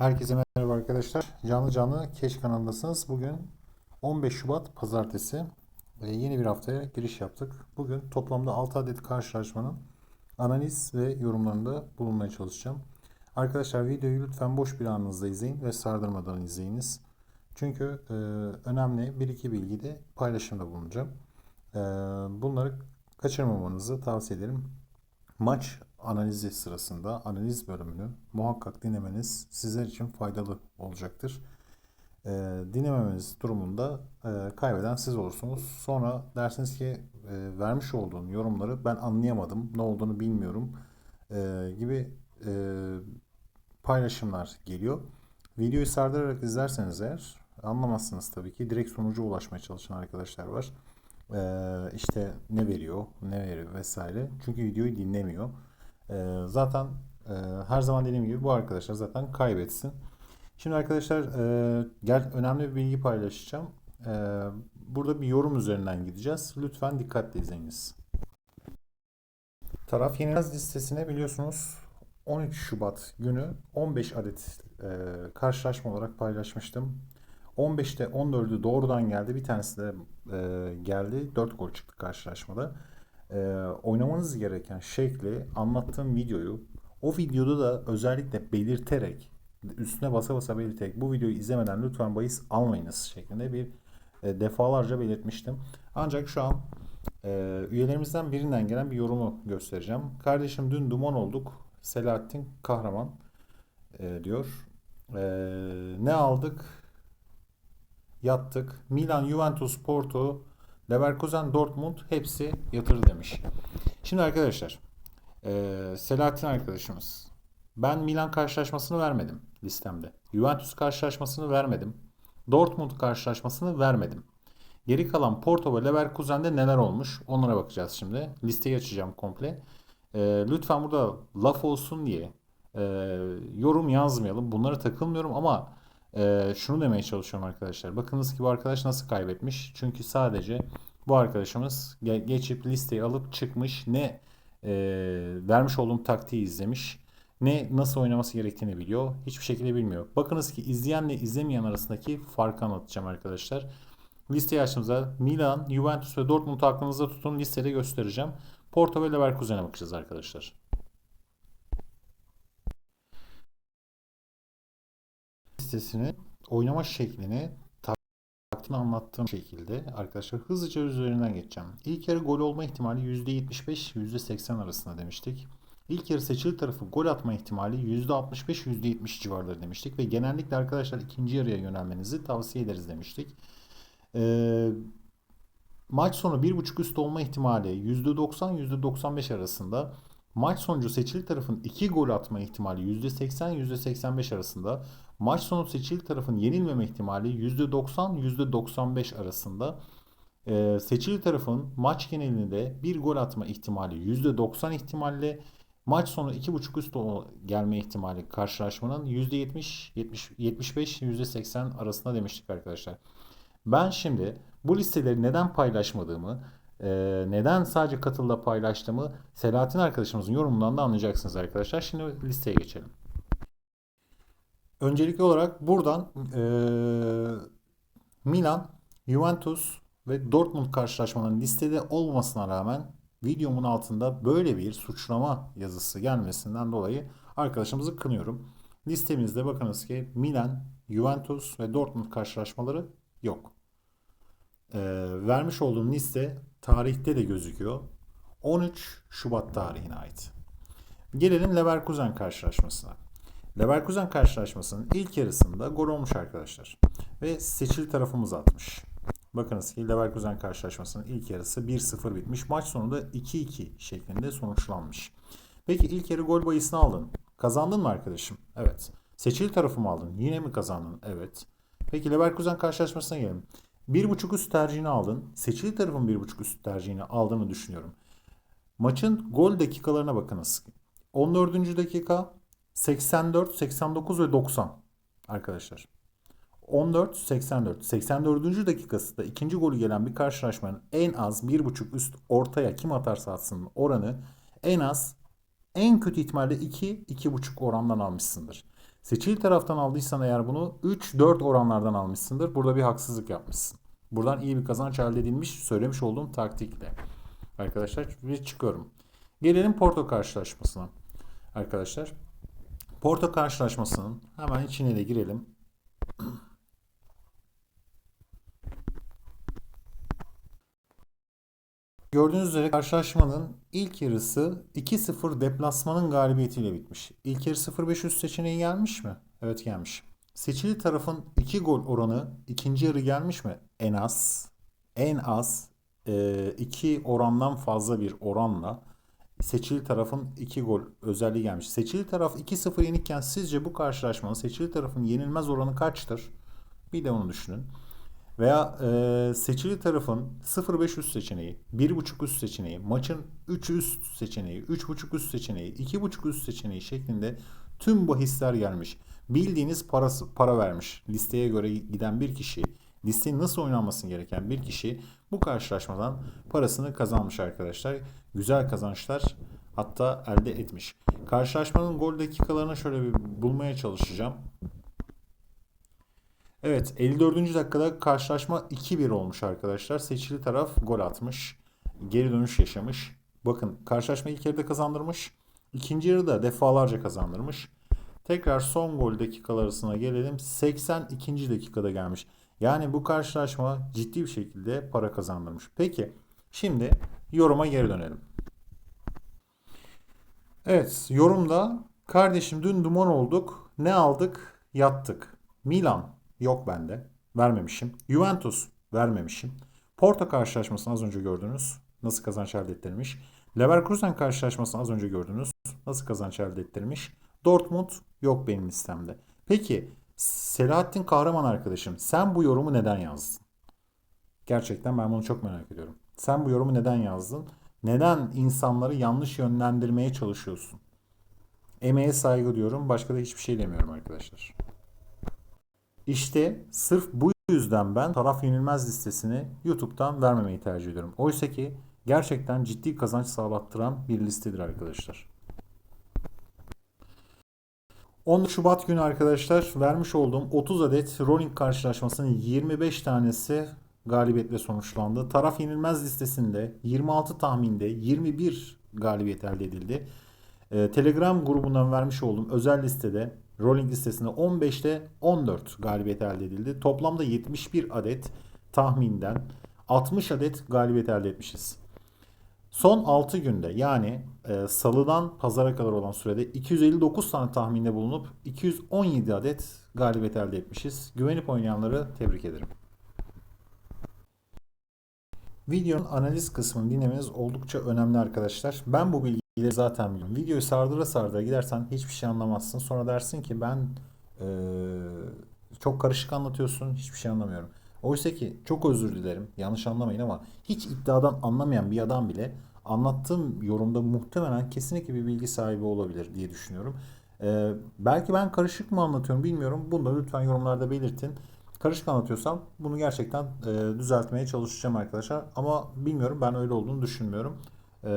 Herkese merhaba arkadaşlar. Canlı canlı Keş kanalındasınız. Bugün 15 Şubat Pazartesi. Ee, yeni bir haftaya giriş yaptık. Bugün toplamda 6 adet karşılaşmanın analiz ve yorumlarında bulunmaya çalışacağım. Arkadaşlar videoyu lütfen boş bir anınızda izleyin ve sardırmadan izleyiniz. Çünkü e, önemli bir iki bilgi de paylaşımda bulunacağım. E, bunları kaçırmamanızı tavsiye ederim. Maç analizi sırasında analiz bölümünü muhakkak dinlemeniz sizler için faydalı olacaktır. E, dinlememeniz durumunda e, kaybeden siz olursunuz. Sonra dersiniz ki e, vermiş olduğun yorumları ben anlayamadım, ne olduğunu bilmiyorum e, gibi e, paylaşımlar geliyor. Videoyu sardırarak izlerseniz eğer anlamazsınız tabii ki. Direkt sonuca ulaşmaya çalışan arkadaşlar var. Ee, işte ne veriyor, ne veriyor vesaire. Çünkü videoyu dinlemiyor. Ee, zaten e, her zaman dediğim gibi bu arkadaşlar zaten kaybetsin. Şimdi arkadaşlar e, gel önemli bir bilgi paylaşacağım. E, burada bir yorum üzerinden gideceğiz. Lütfen dikkatle izleyiniz. Taraf yenilmez listesine biliyorsunuz 13 Şubat günü 15 adet e, karşılaşma olarak paylaşmıştım. 15'te 14'ü doğrudan geldi. Bir tanesi de e, geldi. 4 gol çıktı karşılaşmada. E, oynamanız gereken şekli anlattığım videoyu o videoda da özellikle belirterek üstüne basa basa belirterek bu videoyu izlemeden lütfen bahis almayınız şeklinde bir e, defalarca belirtmiştim. Ancak şu an e, üyelerimizden birinden gelen bir yorumu göstereceğim. Kardeşim dün duman olduk. Selahattin Kahraman e, diyor. E, ne aldık? Yattık. Milan, Juventus, Porto, Leverkusen, Dortmund hepsi yatırı demiş. Şimdi arkadaşlar e, Selahattin arkadaşımız ben Milan karşılaşmasını vermedim listemde. Juventus karşılaşmasını vermedim. Dortmund karşılaşmasını vermedim. Geri kalan Porto ve Leverkusen'de neler olmuş onlara bakacağız şimdi. Listeyi açacağım komple. E, lütfen burada laf olsun diye e, yorum yazmayalım. Bunlara takılmıyorum ama e, şunu demeye çalışıyorum arkadaşlar. Bakınız ki bu arkadaş nasıl kaybetmiş. Çünkü sadece bu arkadaşımız ge- geçip listeyi alıp çıkmış. Ne e, vermiş olduğum taktiği izlemiş. Ne nasıl oynaması gerektiğini biliyor. Hiçbir şekilde bilmiyor. Bakınız ki izleyenle izlemeyen arasındaki farkı anlatacağım arkadaşlar. Listeyi açtığımızda Milan, Juventus ve Dortmund aklınızda tutun listede göstereceğim. Porto ve Leverkusen'e bakacağız arkadaşlar. Listesini, oynama şeklini taktiğini anlattığım şekilde arkadaşlar hızlıca üzerinden geçeceğim. İlk yarı gol olma ihtimali %75 %80 arasında demiştik. İlk yarı seçili tarafı gol atma ihtimali %65 %70 civarları demiştik ve genellikle arkadaşlar ikinci yarıya yönelmenizi tavsiye ederiz demiştik. Ee, maç sonu 1.5 üst olma ihtimali %90 %95 arasında. Maç sonucu seçili tarafın 2 gol atma ihtimali %80 %85 arasında. Maç sonu seçili tarafın yenilmeme ihtimali %90 %95 arasında. Ee, seçili tarafın maç genelinde bir gol atma ihtimali %90 ihtimalle maç sonu 2.5 üst gelme ihtimali karşılaşmanın %70 70, 75 %80 arasında demiştik arkadaşlar. Ben şimdi bu listeleri neden paylaşmadığımı, e, neden sadece katılda paylaştığımı Selahattin arkadaşımızın yorumundan da anlayacaksınız arkadaşlar. Şimdi listeye geçelim. Öncelikli olarak buradan e, Milan, Juventus ve Dortmund karşılaşmalarının listede olmamasına rağmen videomun altında böyle bir suçlama yazısı gelmesinden dolayı arkadaşımızı kınıyorum. Listemizde bakınız ki Milan, Juventus ve Dortmund karşılaşmaları yok. Ee, vermiş olduğum liste tarihte de gözüküyor. 13 Şubat tarihine ait. Gelelim Leverkusen karşılaşmasına. Leverkusen karşılaşmasının ilk yarısında gol olmuş arkadaşlar. Ve seçili tarafımız atmış. Bakınız ki Leverkusen karşılaşmasının ilk yarısı 1-0 bitmiş. Maç sonunda 2-2 şeklinde sonuçlanmış. Peki ilk yarı gol bayısını aldın. Kazandın mı arkadaşım? Evet. Seçili tarafımı aldın. Yine mi kazandın? Evet. Peki Leverkusen karşılaşmasına gelelim. 1.5 üst tercihini aldın. Seçili tarafın 1.5 üst tercihini aldığını düşünüyorum. Maçın gol dakikalarına bakınız. 14. dakika 84, 89 ve 90 arkadaşlar. 14, 84. 84. dakikasında ikinci golü gelen bir karşılaşmanın en az 1.5 üst ortaya kim atarsa atsın oranı en az En kötü ihtimalle 2, 2,5 orandan almışsındır. Seçili taraftan aldıysan eğer bunu 3-4 oranlardan almışsındır. Burada bir haksızlık yapmışsın. Buradan iyi bir kazanç elde edilmiş söylemiş olduğum taktikle. Arkadaşlar bir çıkıyorum. Gelelim Porto karşılaşmasına. Arkadaşlar Porto karşılaşmasının hemen içine de girelim. Gördüğünüz üzere karşılaşmanın ilk yarısı 2-0 deplasmanın galibiyetiyle bitmiş. İlk yarı 0-5 üst seçeneği gelmiş mi? Evet gelmiş. Seçili tarafın 2 gol oranı ikinci yarı gelmiş mi? En az. En az 2 orandan fazla bir oranla seçili tarafın 2 gol özelliği gelmiş. Seçili taraf 2-0 yenikken sizce bu karşılaşmanın seçili tarafın yenilmez oranı kaçtır? Bir de onu düşünün. Veya e, seçili tarafın 0-5 üst seçeneği, 1.5 üst seçeneği, maçın 3 üst seçeneği, 3.5 üst seçeneği, 2.5 üst seçeneği şeklinde tüm bahisler gelmiş. Bildiğiniz parası, para vermiş. Listeye göre giden bir kişi, listenin nasıl oynanması gereken bir kişi bu karşılaşmadan parasını kazanmış arkadaşlar. Güzel kazançlar hatta elde etmiş. Karşılaşmanın gol dakikalarını şöyle bir bulmaya çalışacağım. Evet 54. dakikada karşılaşma 2-1 olmuş arkadaşlar. Seçili taraf gol atmış. Geri dönüş yaşamış. Bakın karşılaşma ilk yarıda kazandırmış. İkinci yarıda defalarca kazandırmış. Tekrar son gol dakikalarına gelelim. 82. dakikada gelmiş. Yani bu karşılaşma ciddi bir şekilde para kazandırmış. Peki şimdi yoruma geri dönelim. Evet yorumda kardeşim dün duman olduk. Ne aldık? Yattık. Milan Yok bende. Vermemişim. Juventus vermemişim. Porto karşılaşmasını az önce gördünüz. Nasıl kazanç elde ettirmiş. Leverkusen karşılaşmasını az önce gördünüz. Nasıl kazanç elde ettirmiş. Dortmund yok benim listemde. Peki Selahattin Kahraman arkadaşım sen bu yorumu neden yazdın? Gerçekten ben bunu çok merak ediyorum. Sen bu yorumu neden yazdın? Neden insanları yanlış yönlendirmeye çalışıyorsun? Emeğe saygı diyorum. Başka da hiçbir şey demiyorum arkadaşlar. İşte sırf bu yüzden ben taraf yenilmez listesini YouTube'dan vermemeyi tercih ediyorum. Oysa ki gerçekten ciddi kazanç sağlattıran bir listedir arkadaşlar. 10 Şubat günü arkadaşlar vermiş olduğum 30 adet rolling karşılaşmasının 25 tanesi galibiyetle sonuçlandı. Taraf yenilmez listesinde 26 tahminde 21 galibiyet elde edildi. Ee, Telegram grubundan vermiş olduğum özel listede Rolling listesinde 15'te 14 galibiyet elde edildi. Toplamda 71 adet tahminden 60 adet galibiyet elde etmişiz. Son 6 günde yani e, salıdan pazara kadar olan sürede 259 tane tahminde bulunup 217 adet galibiyet elde etmişiz. Güvenip oynayanları tebrik ederim. Videonun analiz kısmını dinlemeniz oldukça önemli arkadaşlar. Ben bu bilgileri zaten biliyorum. Videoyu sardıra sardıra gidersen hiçbir şey anlamazsın. Sonra dersin ki ben ee, çok karışık anlatıyorsun hiçbir şey anlamıyorum. Oysa ki çok özür dilerim yanlış anlamayın ama hiç iddiadan anlamayan bir adam bile anlattığım yorumda muhtemelen kesinlikle bir bilgi sahibi olabilir diye düşünüyorum. Ee, belki ben karışık mı anlatıyorum bilmiyorum. Bunu da lütfen yorumlarda belirtin. Karışık anlatıyorsam bunu gerçekten e, düzeltmeye çalışacağım arkadaşlar. Ama bilmiyorum ben öyle olduğunu düşünmüyorum. E,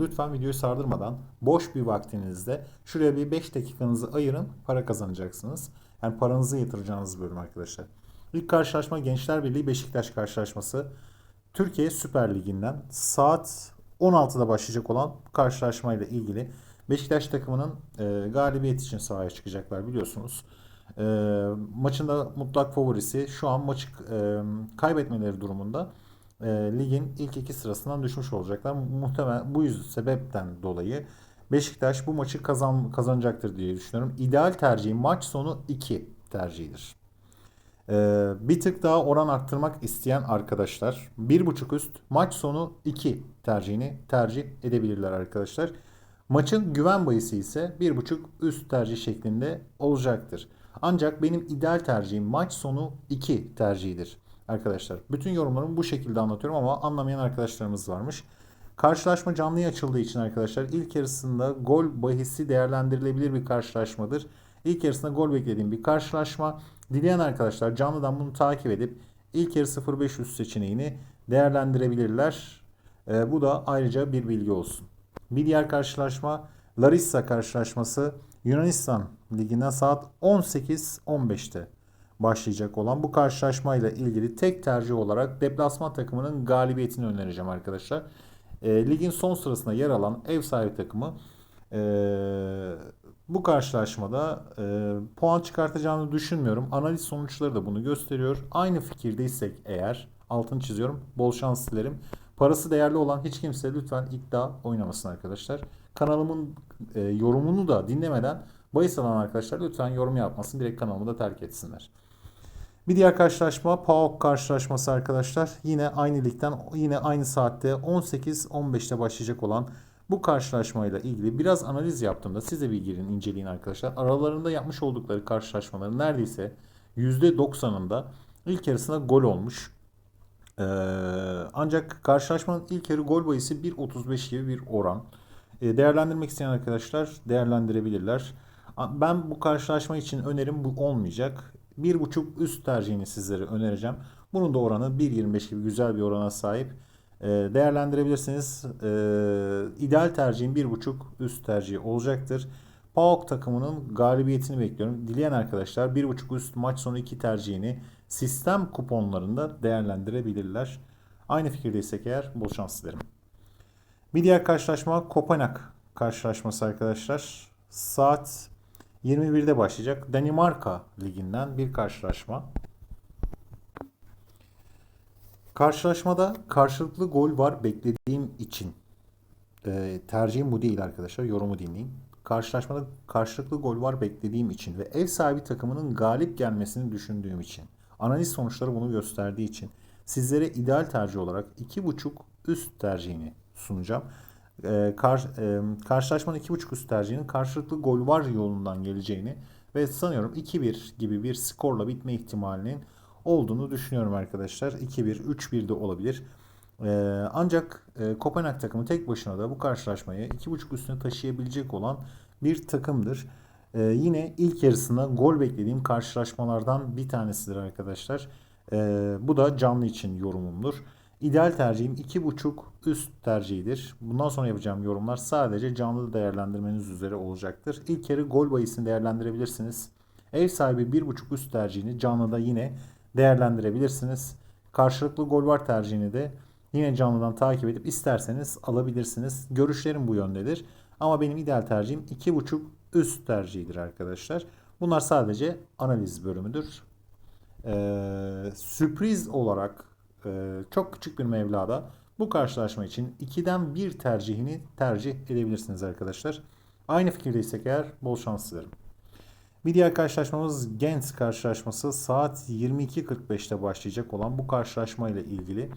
lütfen videoyu sardırmadan boş bir vaktinizde şuraya bir 5 dakikanızı ayırın para kazanacaksınız. Yani paranızı yatıracağınız bölüm arkadaşlar. İlk karşılaşma Gençler Birliği Beşiktaş karşılaşması. Türkiye Süper Ligi'nden saat 16'da başlayacak olan karşılaşmayla ilgili Beşiktaş takımının e, galibiyet için sahaya çıkacaklar biliyorsunuz. E, maçın mutlak favorisi şu an maçı e, kaybetmeleri durumunda e, ligin ilk iki sırasından düşmüş olacaklar. Muhtemelen bu yüz sebepten dolayı Beşiktaş bu maçı kazan, kazanacaktır diye düşünüyorum. İdeal tercihi maç sonu 2 tercihidir. Ee, bir tık daha oran arttırmak isteyen arkadaşlar 1.5 üst maç sonu 2 tercihini tercih edebilirler arkadaşlar. Maçın güven bayısı ise 1.5 üst tercih şeklinde olacaktır. Ancak benim ideal tercihim maç sonu 2 tercihidir. Arkadaşlar bütün yorumlarımı bu şekilde anlatıyorum ama anlamayan arkadaşlarımız varmış. Karşılaşma canlıya açıldığı için arkadaşlar ilk yarısında gol bahisi değerlendirilebilir bir karşılaşmadır. İlk yarısında gol beklediğim bir karşılaşma. Dileyen arkadaşlar canlıdan bunu takip edip ilk yarı 0.5 üst seçeneğini değerlendirebilirler. Ee, bu da ayrıca bir bilgi olsun. Bir diğer karşılaşma Larissa karşılaşması Yunanistan Ligi'nden saat 18.15'te başlayacak olan bu karşılaşmayla ilgili tek tercih olarak deplasman takımının galibiyetini önereceğim arkadaşlar. E, ligin son sırasında yer alan ev sahibi takımı e, bu karşılaşmada e, puan çıkartacağını düşünmüyorum. Analiz sonuçları da bunu gösteriyor. Aynı fikirdeysek eğer altını çiziyorum. Bol şans dilerim. Parası değerli olan hiç kimse lütfen iddia oynamasın arkadaşlar. Kanalımın e, yorumunu da dinlemeden bahis alan arkadaşlar lütfen yorum yapmasın. Direkt kanalımı da terk etsinler. Bir diğer karşılaşma PAOK karşılaşması arkadaşlar. Yine aynı ligden yine aynı saatte 18-15'te başlayacak olan bu karşılaşmayla ilgili biraz analiz yaptığımda size bir girin inceleyin arkadaşlar. Aralarında yapmış oldukları karşılaşmaların neredeyse %90'ında ilk yarısında gol olmuş. Ee, ancak karşılaşmanın ilk yarı gol bayısı 1.35 gibi bir oran. Ee, değerlendirmek isteyen arkadaşlar değerlendirebilirler. Ben bu karşılaşma için önerim bu olmayacak. 1.5 üst tercihini sizlere önereceğim. Bunun da oranı 1.25 gibi güzel bir orana sahip. Ee, değerlendirebilirsiniz. Ee, ideal tercihim 1.5 üst tercihi olacaktır. PAOK takımının galibiyetini bekliyorum. Dileyen arkadaşlar 1.5 üst maç sonu 2 tercihini sistem kuponlarında değerlendirebilirler. Aynı fikirdeysek eğer bol şans dilerim. Bir diğer karşılaşma Kopenhag karşılaşması arkadaşlar. Saat 21'de başlayacak. Danimarka liginden bir karşılaşma. Karşılaşmada karşılıklı gol var beklediğim için. E, tercihim bu değil arkadaşlar. Yorumu dinleyin. Karşılaşmada karşılıklı gol var beklediğim için ve ev sahibi takımının galip gelmesini düşündüğüm için. Analiz sonuçları bunu gösterdiği için sizlere ideal tercih olarak 2.5 üst tercihini sunacağım. E, kar, e, karşılaşmanın 2.5 üst tercihinin karşılıklı gol var yolundan geleceğini ve sanıyorum 2-1 gibi bir skorla bitme ihtimalinin olduğunu düşünüyorum arkadaşlar. 2-1, 3-1 de olabilir. Ee, ancak e, Kopenhag takımı tek başına da bu karşılaşmayı 2.5 üstüne taşıyabilecek olan bir takımdır. Ee, yine ilk yarısında gol beklediğim karşılaşmalardan bir tanesidir arkadaşlar. Ee, bu da canlı için yorumumdur. İdeal tercihim 2.5 üst tercihidir. Bundan sonra yapacağım yorumlar sadece canlı değerlendirmeniz üzere olacaktır. İlk yarı gol bayısını değerlendirebilirsiniz. Ev sahibi 1.5 üst tercihini canlıda yine değerlendirebilirsiniz. Karşılıklı gol var tercihini de yine canlıdan takip edip isterseniz alabilirsiniz. Görüşlerim bu yöndedir. Ama benim ideal tercihim 2.5 üst tercihidir arkadaşlar. Bunlar sadece analiz bölümüdür. Ee, sürpriz olarak e, çok küçük bir mevlada bu karşılaşma için 2'den 1 tercihini tercih edebilirsiniz arkadaşlar. Aynı fikirdeysek eğer bol şans dilerim. Bir diğer karşılaşmamız Gent karşılaşması saat 22.45'te başlayacak olan bu karşılaşma ile ilgili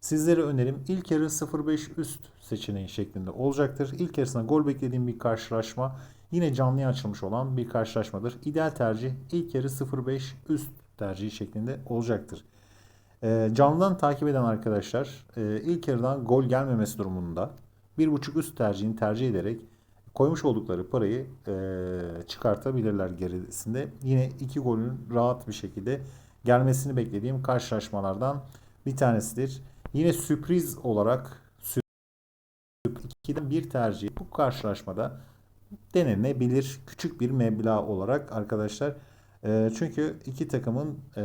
sizlere önerim ilk yarı 0.5 üst seçeneği şeklinde olacaktır. İlk yarısında gol beklediğim bir karşılaşma yine canlıya açılmış olan bir karşılaşmadır. İdeal tercih ilk yarı 0.5 üst tercihi şeklinde olacaktır. E, canlıdan takip eden arkadaşlar e, ilk yarıdan gol gelmemesi durumunda 1.5 üst tercihini tercih ederek koymuş oldukları parayı e, çıkartabilirler gerisinde. Yine iki golün rahat bir şekilde gelmesini beklediğim karşılaşmalardan bir tanesidir. Yine sürpriz olarak 2'den bir tercih bu karşılaşmada denenebilir küçük bir meblağ olarak arkadaşlar. E, çünkü iki takımın e,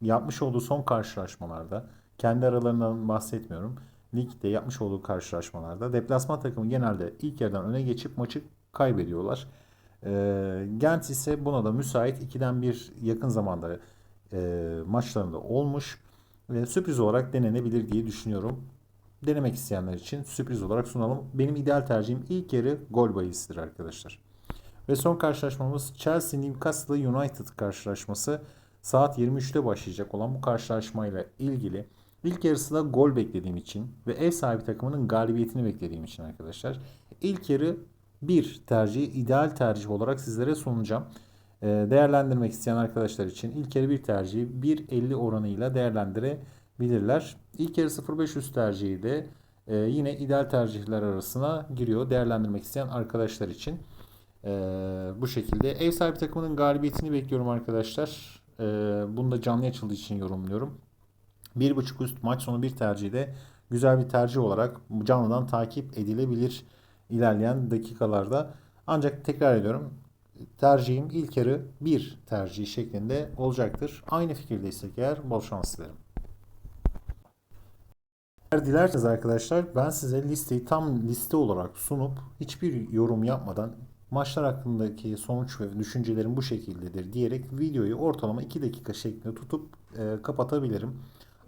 yapmış olduğu son karşılaşmalarda kendi aralarından bahsetmiyorum ligde yapmış olduğu karşılaşmalarda deplasman takımı genelde ilk yarıdan öne geçip maçı kaybediyorlar. E, Gent ise buna da müsait 2'den bir yakın zamanda e, maçlarında olmuş ve sürpriz olarak denenebilir diye düşünüyorum. Denemek isteyenler için sürpriz olarak sunalım. Benim ideal tercihim ilk yarı gol bayisidir arkadaşlar. Ve son karşılaşmamız Chelsea Newcastle United karşılaşması saat 23'te başlayacak olan bu karşılaşmayla ilgili İlk yarısında gol beklediğim için ve ev sahibi takımının galibiyetini beklediğim için arkadaşlar ilk yarı bir tercih ideal tercih olarak sizlere sunacağım. Ee, değerlendirmek isteyen arkadaşlar için ilk yarı bir tercihi 1.50 oranıyla değerlendirebilirler. İlk yarı 0.500 tercihi de e, yine ideal tercihler arasına giriyor. Değerlendirmek isteyen arkadaşlar için e, bu şekilde. Ev sahibi takımının galibiyetini bekliyorum arkadaşlar. E, bunu da canlı açıldığı için yorumluyorum. 1.5 üst maç sonu bir tercihi de güzel bir tercih olarak canlıdan takip edilebilir ilerleyen dakikalarda. Ancak tekrar ediyorum tercihim ilk yarı 1 tercihi şeklinde olacaktır. Aynı fikirdeysek eğer bol şans dilerim. Eğer dilerseniz arkadaşlar ben size listeyi tam liste olarak sunup hiçbir yorum yapmadan maçlar hakkındaki sonuç ve düşüncelerim bu şekildedir diyerek videoyu ortalama 2 dakika şeklinde tutup e, kapatabilirim.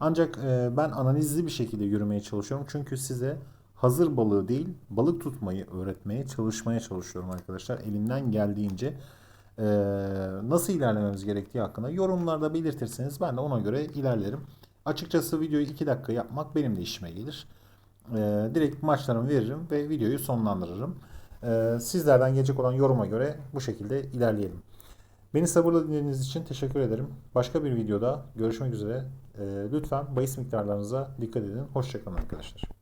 Ancak e, ben analizli bir şekilde yürümeye çalışıyorum. Çünkü size hazır balığı değil balık tutmayı öğretmeye çalışmaya çalışıyorum arkadaşlar. Elimden geldiğince e, nasıl ilerlememiz gerektiği hakkında yorumlarda belirtirseniz ben de ona göre ilerlerim. Açıkçası videoyu 2 dakika yapmak benim de işime gelir. Ee, direkt maçlarımı veririm ve videoyu sonlandırırım. Ee, sizlerden gelecek olan yoruma göre bu şekilde ilerleyelim. Beni sabırla dinlediğiniz için teşekkür ederim. Başka bir videoda görüşmek üzere. Ee, lütfen bahis miktarlarınıza dikkat edin. Hoşçakalın arkadaşlar.